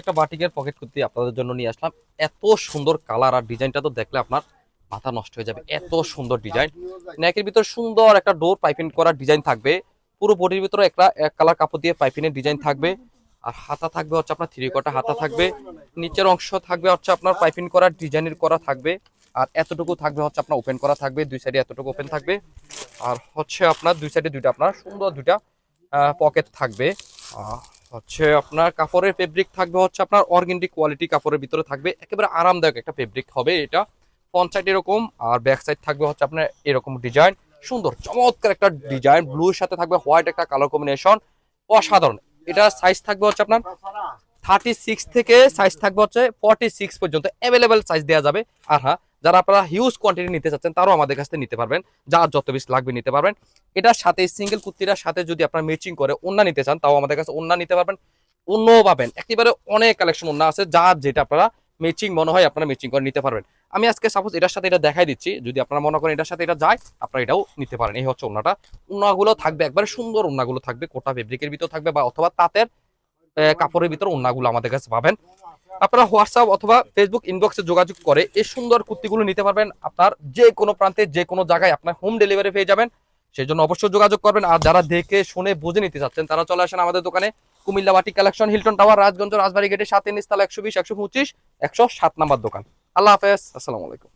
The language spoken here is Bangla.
একটা বাটিকের পকেট কুর্তি আপনাদের জন্য নিয়ে আসলাম। এত সুন্দর কালার আর ডিজাইনটা তো দেখলে আপনার মাথা নষ্ট হয়ে যাবে। এত সুন্দর ডিজাইন। নেকের ভিতর সুন্দর একটা ডোর পাইপিং করার ডিজাইন থাকবে। পুরো বডির ভিতরে একটা, এক কালার কাপড় দিয়ে পাইপিংয়ের ডিজাইন থাকবে। আর হাতা থাকবে হচ্ছে আপনার থ্রি কটা হাতা থাকবে। নিচের অংশ থাকবে হচ্ছে আপনার পাইপিং করার ডিজাইনের করা থাকবে। আর এতটুকু থাকবে হচ্ছে আপনার ওপেন করা থাকবে। দুই সাইডে এতটুকু ওপেন থাকবে। আর হচ্ছে আপনার দুই সাইডে দুইটা, আপনার সুন্দর দুইটা পকেট থাকবে। হচ্ছে আপনার কাপড়ের ফেব্রিক থাকবে হচ্ছে আপনার অর্গেন্ডি কোয়ালিটি কাপড়ের ভিতরে থাকবে। একেবারে আরামদায়ক একটা ফেব্রিক হবে এটা। ফ্রন্ট সাইড এরকম, আর ব্যাক সাইড থাকবে হচ্ছে আপনার এরকম ডিজাইন সুন্দর, চমৎকার একটা ডিজাইন ব্লুর সাথে থাকবে হোয়াইট একটা কালার কম্বিনেশন অসাধারণ। এটা সাইজ থাকবে হচ্ছে আপনার থার্টি সিক্স থেকে সাইজ থাকবে হচ্ছে ফর্টি সিক্স পর্যন্ত। অ্যাভেলেবেল সাইজ দেওয়া যাবে। আর হ্যাঁ যারা আপনারা হিউজ কোয়ান্টিটি নিতে চাচ্ছেন, তারাও আমাদের কাছ থেকে নিতে পারবেন। যার যত বেশি লাগবে নিতে পারবেন। এটার সাথে সিঙ্গেল কুর্তিটার সাথে যদি আপনার ম্যাচিং করে ওন্না নিতে চান, তাও আমাদের কাছে ওন্না নিতে পারবেন। অন্যও পাবেন। একেবারে অনেক কালেকশন ওন্না আছে, যার যেটা আপনারা ম্যাচিং মনে হয় আপনারা ম্যাচিং করে নিতে পারবেন। আমি আজকে সাপোজ এটার সাথে এটা দেখাই দিচ্ছি। যদি আপনারা মনে করেন এটার সাথে এটা যায়, আপনারা এটাও নিতে পারেন। এই হচ্ছে ওন্নাটা ওন্নাগুলো থাকবে, একবারে সুন্দর ওন্নাগুলো থাকবে। কোটা ফেব্রিকের ভিতর থাকবে বা অথবা তাঁতের কাপড়ের ভিতর ওন্নাগুলো আমাদের কাছে পাবেন। আপনারা হোয়াটসঅ্যাপ অথবা ফেসবুক ইনবক্সে যোগাযোগ করে এই সুন্দর কুর্তিগুলো নিতে পারবেন। আপনার যে কোনো প্রান্তে, যে কোনো জায়গায় আপনার হোম ডেলিভারি পেয়ে যাবেন। সেই জন্য অবশ্যই যোগাযোগ করবেন। আর যারা দেখে, শুনে, বুঝে নিতে চাচ্ছেন, তারা চলে আসেন আমাদের দোকানে কুমিল্লা বাটি collection Hilton tower Rajganj, Rajbari গেটে, সাত নিস্তালা, একশো বিশ, একশো পঁচিশ, একশো সাত নাম্বার দোকান। আল্লাহ হাফেজ। আসসালামু আলাইকুম।